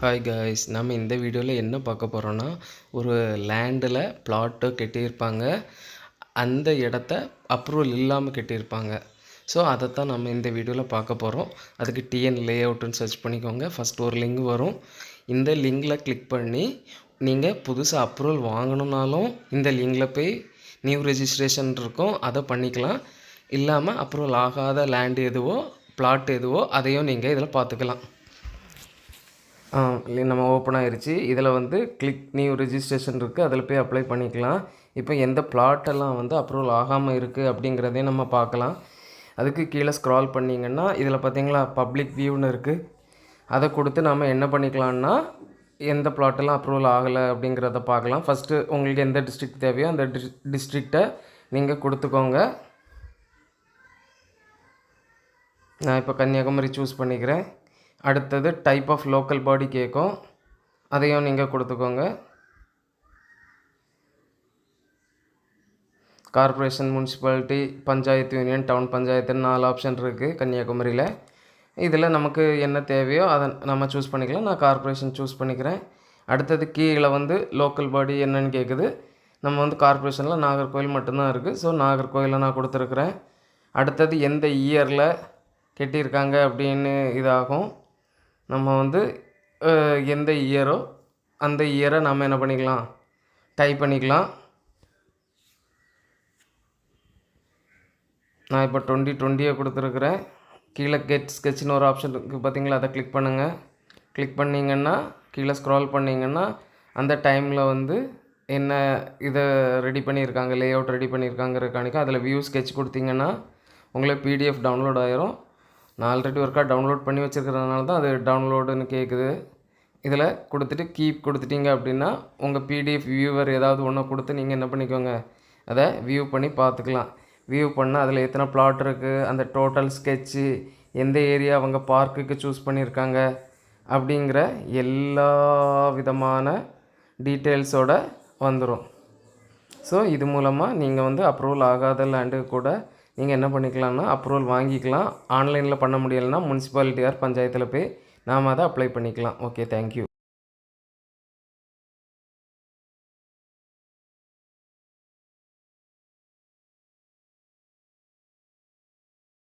Hi guys நம்ம இந்த வீடியோவில் என்ன பார்க்க போகிறோன்னா ஒரு லேண்டில் பிளாட்டோ கட்டியிருப்பாங்க. அந்த இடத்த அப்ரூவல் இல்லாமல் கட்டியிருப்பாங்க. ஸோ அதைத்தான் நம்ம இந்த வீடியோவில் பார்க்க போகிறோம் அதுக்கு டிஎன் லே அவுட்டுன்னு சர்ச் பண்ணிக்கோங்க. ஃபஸ்ட் ஒரு லிங்க் வரும். இந்த லிங்கில் கிளிக் பண்ணி நீங்கள் புதுசாக அப்ரூவல் வாங்கணுன்னாலும் இந்த லிங்கில் போய் நியூ ரெஜிஸ்ட்ரேஷன் இருக்கும். அதை பண்ணிக்கலாம். இல்லாமல் அப்ரூவல் ஆகாத லேண்டு எதுவோ பிளாட் எதுவோ அதையும் நீங்கள் இதில் பார்த்துக்கலாம். நம்ம ஓப்பன் ஆயிருச்சு. இதில் வந்து கிளிக் நியூ ரிஜிஸ்ட்ரேஷன் இருக்குது அதில் போய் அப்ளை பண்ணிக்கலாம். இப்போ எந்த பிளாட்டெல்லாம் வந்து அப்ரூவல் ஆகாமல் இருக்குது அப்படிங்கிறதையும் நம்ம பார்க்கலாம். அதுக்கு கீழே ஸ்க்ரால் பண்ணிங்கன்னா இதில் பார்த்தீங்களா பப்ளிக் வியூன்னு இருக்குது அதை கொடுத்து நம்ம என்ன பண்ணிக்கலாம்னா எந்த பிளாட்டெல்லாம் அப்ரூவல் ஆகலை அப்படிங்கிறத பார்க்கலாம். ஃபஸ்ட்டு உங்களுக்கு எந்த டிஸ்ட்ரிக்ட் தேவையோ அந்த டிஸ் டிஸ்ட்ரிக்டை நீங்கள் கொடுத்துக்கோங்க. நான் இப்போ கன்னியாகுமரி சூஸ் பண்ணிக்கிறேன். அடுத்தது டைப் ஆஃப் லோக்கல் பாடி கேட்கும் அதையும் நீங்கள் கொடுத்துக்கோங்க. Corporation municipality panchayat union town பஞ்சாயத்துன்னு நாலு ஆப்ஷன் இருக்குது கன்னியாகுமரியில். இதில் நமக்கு என்ன தேவையோ அதை நம்ம சூஸ் பண்ணிக்கலாம். நான் கார்ப்பரேஷன் சூஸ் பண்ணிக்கிறேன். அடுத்தது கீழே வந்து லோக்கல் பாடி என்னன்னு கேட்குது நம்ம வந்து கார்ப்பரேஷனில் நாகர்கோவில் மட்டும்தான் இருக்குது ஸோ நாகர்கோவிலில் நான் கொடுத்துருக்குறேன். அடுத்தது எந்த இயரில் கட்டியிருக்காங்க அப்படின்னு இதாகும். நம்ம வந்து எந்த இயரோ அந்த இயரை நம்ம என்ன பண்ணிக்கலாம்? டைப் பண்ணிக்கலாம். நான் இப்போ டுவெண்ட்டி டுவெண்ட்டியை கொடுத்துருக்குறேன். கீழே கெட் ஸ்கெட்ச்னு ஒரு ஆப்ஷன் இருக்குது பார்த்தீங்களா? அதை கிளிக் பண்ணுங்கள் கிளிக் பண்ணிங்கன்னா கீழே ஸ்க்ரால் பண்ணிங்கன்னா அந்த டைமில் வந்து என்ன இதை ரெடி பண்ணியிருக்காங்க லே அவுட் ரெடி பண்ணியிருக்காங்கிறக்கானிக்கு அதில் வியூ ஸ்கெட்ச் கொடுத்தீங்கன்னா உங்களுக்கு பிடிஎஃப் டவுன்லோட் ஆயிரும். நான் ஆல்ரெடி ஒருக்கா டவுன்லோட் பண்ணி வச்சுருக்கிறதுனால தான் அது டவுன்லோடுன்னு கேட்குது இதில் கொடுத்துட்டு கீப் கொடுத்துட்டீங்க அப்படின்னா உங்கள் பிடிஎஃப் வியூவர் ஏதாவது ஒன்று கொடுத்து நீங்கள் என்ன பண்ணிக்கோங்க? அதை வியூ பண்ணி பார்த்துக்கலாம் வியூ பண்ணால் அதில் எத்தனை பிளாட் இருக்குது அந்த டோட்டல் ஸ்கெட்சு எந்த ஏரியா அவங்க பார்க்குக்கு சூஸ் பண்ணியிருக்காங்க அப்படிங்கிற எல்லா விதமான டீட்டெயில்ஸோட வந்துடும் ஸோ இது மூலமாக நீங்கள் வந்து அப்ரூவல் ஆகாத லேண்டு கூட நீங்கள் என்ன பண்ணிக்கலாம்னா அப்ரூவல் வாங்கிக்கலாம். ஆன்லைனில் பண்ண முடியலைன்னா முனிசிபாலிட்டி ஆர் பஞ்சாயத்தில் போய் நாம் அதை அப்ளை பண்ணிக்கலாம். Okay thank you